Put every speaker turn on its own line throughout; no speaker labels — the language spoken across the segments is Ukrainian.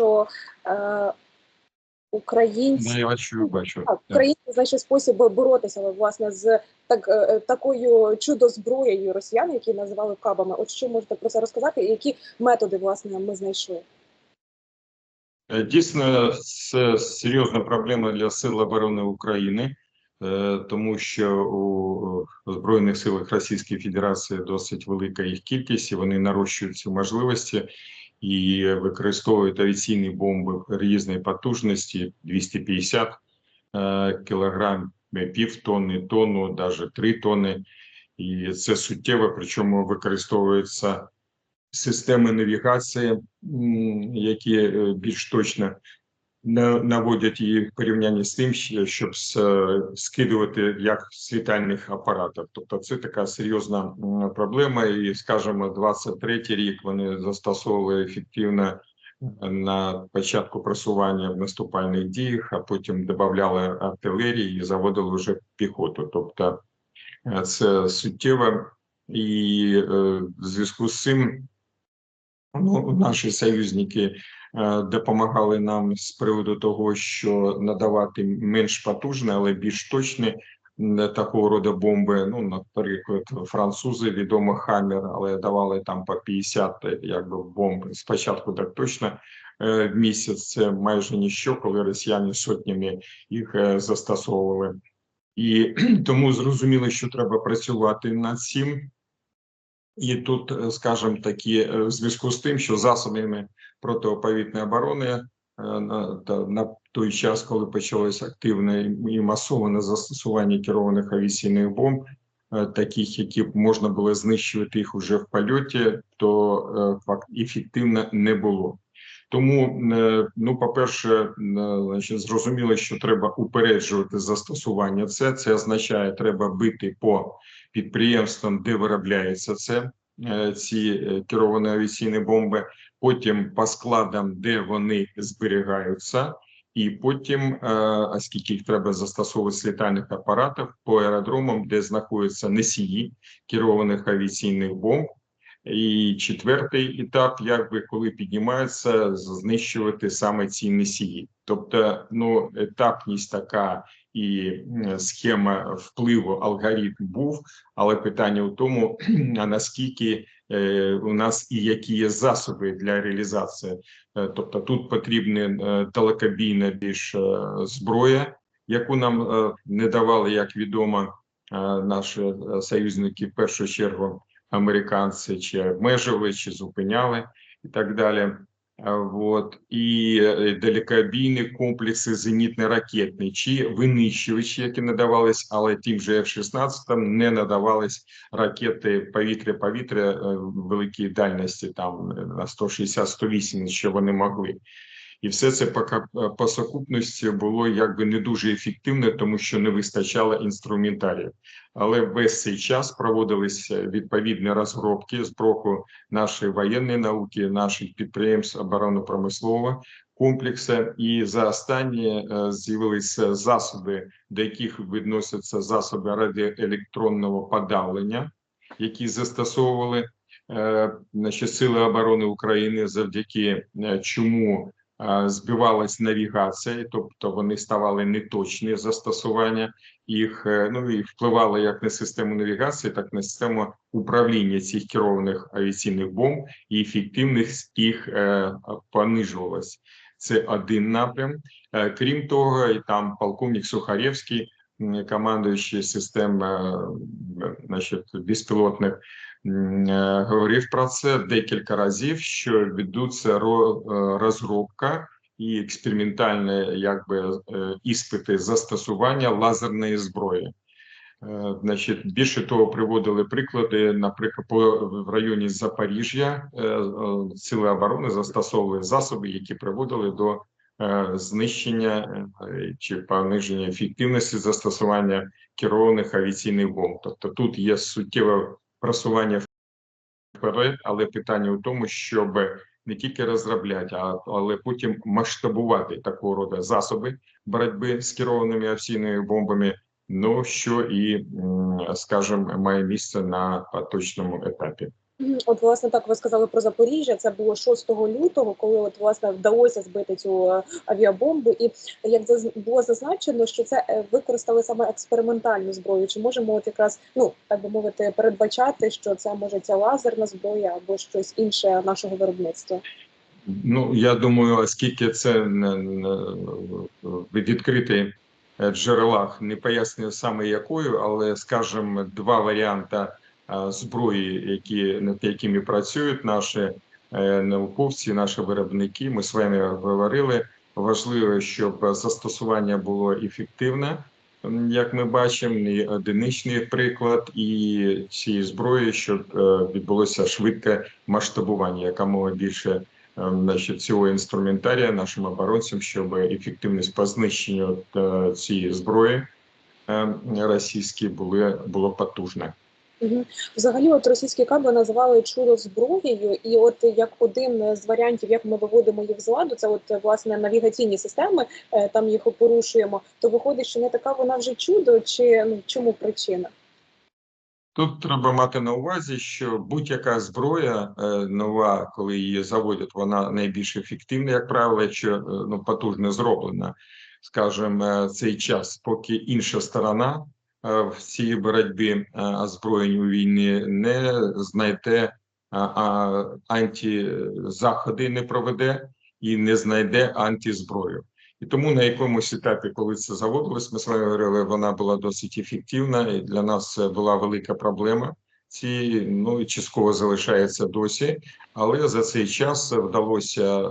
що е, українці
Ну, я бачу, бачу.
так, українці знайшли спосіб боротися власне з так е, такою чудо-зброєю росіян, які називали кабами. От що можете про це розказати? І які методи власне ми знайшли?
Е, Дійсно, це серйозна проблема для Сил оборони України, е, тому що у Збройних силах Російської Федерації досить велика їх кількість, і вони нарощують ці можливості і використовують авіаційні бомби різної потужності 250 е, кілограм, пів тонни, тонну, навіть три тонни. І це суттєво, причому використовуються системи навігації, які е, більш точно наводять її в порівнянні з тим, щоб скидувати як з літальних апаратів. Тобто це така серйозна проблема. І, скажімо, 23-й рік вони застосовували ефективно на початку просування в наступальних діях, а потім додавали артилерії і заводили вже піхоту. Тобто е, це суттєво і е, в зв'язку з цим ну, наші союзники е, допомагали нам з приводу того, що надавати менш потужні, але більш точні м, такого роду бомби. Ну, наприклад, французи відомо Хаммер, але давали там по 50 якби бомб спочатку так точно. е, В місяць це майже ніщо, коли росіяни сотнями їх е, застосовували. І тому зрозуміло, що треба працювати над цим. І тут, е, скажімо такі, е, в зв'язку з тим, що засобами протиповітряної оборони е, на, той час, коли почалось активне і масоване застосування керованих авіаційних бомб, таких, які можна було знищувати їх уже в польоті, то факт ефективно не було. Тому, ну, по-перше, е, значить, зрозуміло, що треба упереджувати застосування. Це це означає, треба бити по підприємствам, де виробляється це ці е, керовані авіаційні бомби, потім по складам, де вони зберігаються, і потім, е, оскільки їх треба застосовувати з літальних апаратів, по аеродромам, де знаходяться носії керованих авіаційних бомб. І четвертий етап, якби коли піднімаються, знищувати саме ці носії. Тобто, ну етапність така і схема впливу алгоритм був, але питання у тому, а наскільки е, у нас і які є засоби для реалізації. Е, Тобто тут потрібна е, далекобійна більш зброя, яку нам не давали, як відомо, наші союзники в першу чергу американці, чи обмежували, чи зупиняли і так далі. Вот. І е, далекобійні комплекси зенітно-ракетні чи винищувачі, які надавались, але тим же F-16 не надавались ракети повітря-повітря е, великій дальності, там е, на 160-180, що вони могли. І все це по, кап- по сукупності було якби не дуже ефективно, тому що не вистачало інструментарію. Але весь цей час проводилися відповідні розробки з боку нашої воєнної науки, наших підприємств оборонно-промислового комплексу. І за останні е, з'явилися засоби, до яких відносяться засоби радіоелектронного подавлення, які застосовували е, наші сили оборони України, завдяки е, чому е, збивалась навігація, тобто вони ставали неточні застосування їх, е, ну і впливали як на систему навігації, так і на систему управління цих керованих авіаційних бомб, і ефективність їх е, понижувалась. Це один напрям. Е, Крім того, і там полковник Сухаревський, командуючий систем е, значить, безпілотних, е, говорив про це декілька разів, що ро- е, розробка і експериментальні якби е, іспити застосування лазерної зброї. Е, Значить, більше того, приводили приклади, наприклад, по в районі Запоріжжя сили оборони застосовували засоби, які приводили до знищення е, чи пониження ефективності застосування керованих авіаційних бомб. Тобто тут є суттєве просування вперед, але питання у тому, щоб не тільки розробляти, але потім масштабувати такого роду засоби боротьби з керованими авіаційними бомбами. Ну що і скажімо, має місце на поточному етапі.
От, власне, так ви сказали про Запоріжжя. Це було 6 лютого, коли от власне вдалося збити цю е, авіабомбу. І як було зазначено, що це е, використали саме експериментальну зброю. Чи можемо от якраз ну так би мовити передбачати, що це може ця лазерна зброя або щось інше нашого виробництва?
Ну, я думаю, оскільки це не, не, в е, джерелах не пояснює саме якою, але скажімо, два варіанти зброї, які над якими працюють наші е, науковці, наші виробники. Ми з вами говорили. Важливо, щоб застосування було ефективне, як ми бачимо, не одиничний приклад, і цієї зброї, щоб е, відбулося швидке масштабування, якомога більше Ем, значить, цього інструментарія нашим оборонцям, щоб ефективність по знищенню е, цієї зброї е, російської були було потужна.
Взагалі, от російські каби називали чудо зброєю, і от як один з варіантів, як ми виводимо їх з ладу, це от власне навігаційні системи, е, там їх порушуємо, то виходить, що не така вона вже чудо, чи ну чому причина?
Тут треба мати на увазі, що будь-яка зброя е, нова, коли її заводять, вона найбільш ефективна, як правило, якщо е, ну потужно зроблена, скажімо, цей час, поки інша сторона в цій боротьбі е, озброєнь у війні не знайде а, антизаходи, не проведе і не знайде антизброю. І тому на якомусь етапі, коли це заводилось, ми з вами говорили, вона була досить ефективна, і для нас була велика проблема. Ці ну частково залишається досі, але за цей час вдалося е,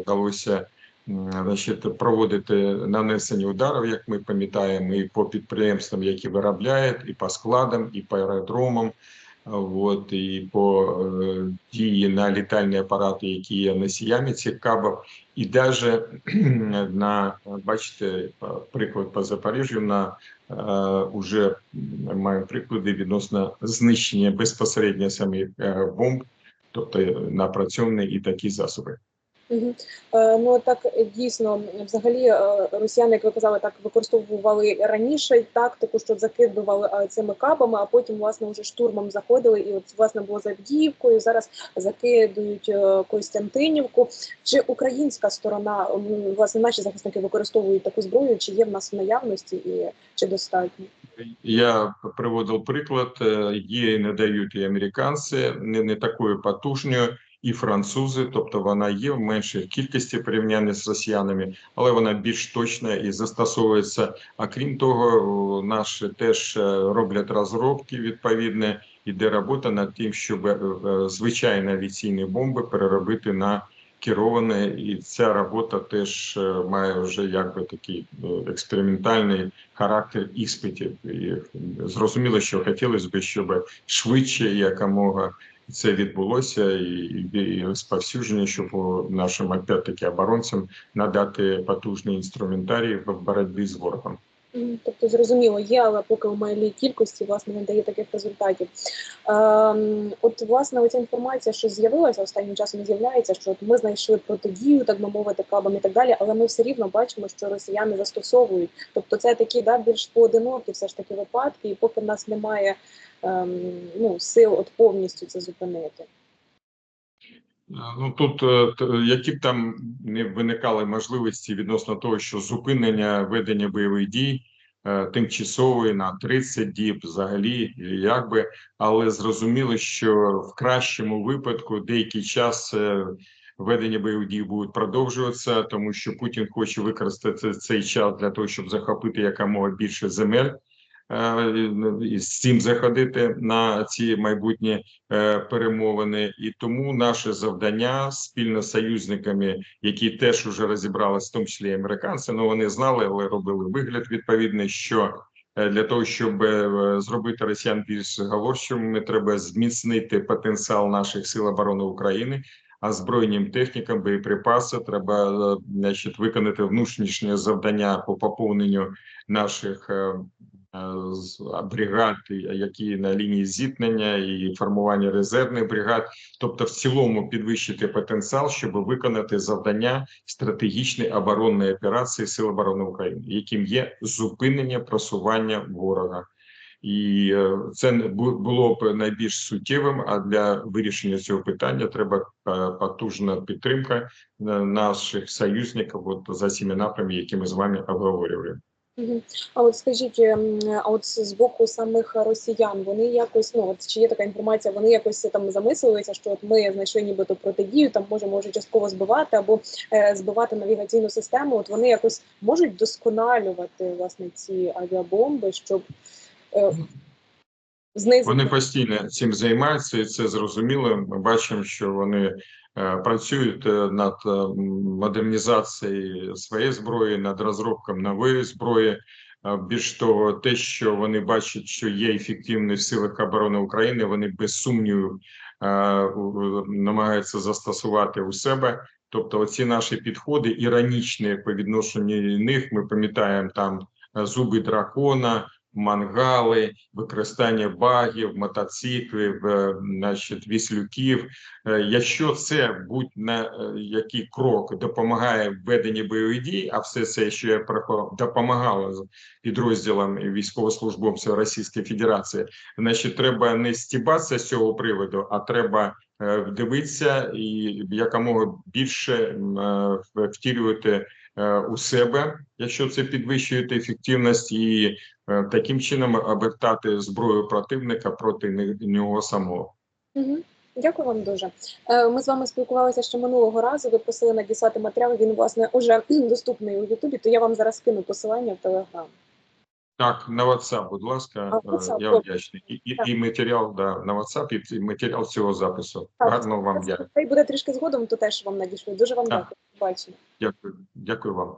вдалося значить, проводити нанесення ударів, як ми пам'ятаємо, і по підприємствам, які виробляють, і по складам, і по аеродромам. От і по е, дії на літальні апарати, які є носіями цих кабів, і даже на бачите приклад по Запоріжжю на е, уже маємо приклади відносно знищення безпосередньо самих е, бомб, тобто напрацьовані і такі засоби.
Е, Ну так е, дійсно, взагалі, е, росіяни, як ви казали, так використовували раніше тактику, що закидували цими кабами, а потім власне вже штурмом заходили, і от власне було за Авдіївкою. Зараз закидують Костянтинівку. Чи українська сторона власне наші захисники використовують таку зброю? Чи є в нас в наявності, і чи достатньо?
Я приводив приклад, е, є і не дають і американці, не, не такою потужною, і французи, тобто вона є в меншій кількості порівняння з росіянами, але вона більш точна і застосовується. А крім того, наші теж е, роблять розробки відповідні, іде робота над тим, щоб е, е, звичайні авіаційні бомби переробити на кероване, і ця робота теж має вже якби такий експериментальний характер іспитів. І зрозуміло, що хотілося б, щоб швидше якомога це відбулося, і, і, розповсюдження, щоб нашим опять-таки оборонцям надати потужний інструментарій в боротьбі з ворогом.
Тобто зрозуміло, є, але поки в малій кількості власне не дає таких результатів. Ем, от власне оця інформація, що з'явилася останнім часом, з'являється, що от ми знайшли протидію, так би мовити, кабам і так далі, але ми все рівно бачимо, що росіяни застосовують. Тобто, це такі да більш поодинокі, все ж таки випадки, і поки в нас немає ем, ну сил от повністю це зупинити.
Ну тут е, які б там не виникали можливості відносно того, що зупинення ведення бойових дій е, тимчасової на 30 діб, взагалі, як би, але зрозуміло, що в кращому випадку деякий час е, ведення бойових дій будуть продовжуватися, тому що Путін хоче використати цей час для того, щоб захопити якомога більше земель. Е, І з цим заходити на ці майбутні е, перемовини, і тому наше завдання спільно з союзниками, які теж уже розібралися, в тому числі американці, ну вони знали, але робили вигляд відповідний, що е, для того, щоб зробити росіян більш заговорчими, треба зміцнити потенціал наших сил оборони України. А збройним технікам боєприпаси треба значить, виконати внутрішнє завдання по поповненню наших з- бригад, які на лінії зіткнення і формування резервних бригад, тобто в цілому підвищити потенціал, щоб виконати завдання стратегічної оборонної операції Сил оборони України, яким є зупинення просування ворога. і е, це було б найбільш суттєвим. А для вирішення цього питання треба е, потужна підтримка е, наших союзників от за цими напрямами, які ми з вами обговорювали.
А от скажіть, ем, а от з боку самих росіян, вони якось, ну от чи є така інформація, вони якось там замислилися, що от ми знайшли нібито протидію, там можемо вже частково збивати або е, збивати навігаційну систему. От вони якось можуть досконалювати власне ці авіабомби, щоб е, знизити.
Вони постійно цим займаються, і це зрозуміло. Ми бачимо, що вони працюють е, над е, модернізацією своєї зброї, над розробком нової зброї. Е, Більш того, те, що вони бачать, що є ефективні в силах оборони України, вони без сумніву е, намагаються застосувати у себе. Тобто, оці наші підходи іронічні по відношенню до них. Ми пам'ятаємо там е, зуби дракона, мангали, використання багів, мотоциклів, е, значить, віслюків. Е, Якщо це будь-на е, який крок допомагає в веденні бойових дій, а все це ще пропо- допомагало з підрозділам військовослужбовців Російської Федерації, значить, треба не стібатися з цього приводу, а треба дивитися і якомога більше втілювати у себе, якщо це підвищує ефективність, і е, таким чином обертати зброю противника проти нього самого.
Дякую вам дуже. Е, Ми з вами спілкувалися ще минулого разу. Ви просили надіслати матеріал. Він власне уже доступний у Ютубі. То я вам зараз скину посилання в Телеграм.
Так, на WhatsApp, будь ласка,
А,
е,
WhatsApp,
я вдячний. І, і, і матеріал да, на WhatsApp, і матеріал цього запису.
Так,
Гарного вам дня.
Хай буде трішки згодом, то теж вам надішлю. Дуже вам
Так.
дякую. Бачимо.
Дякую, дякую вам.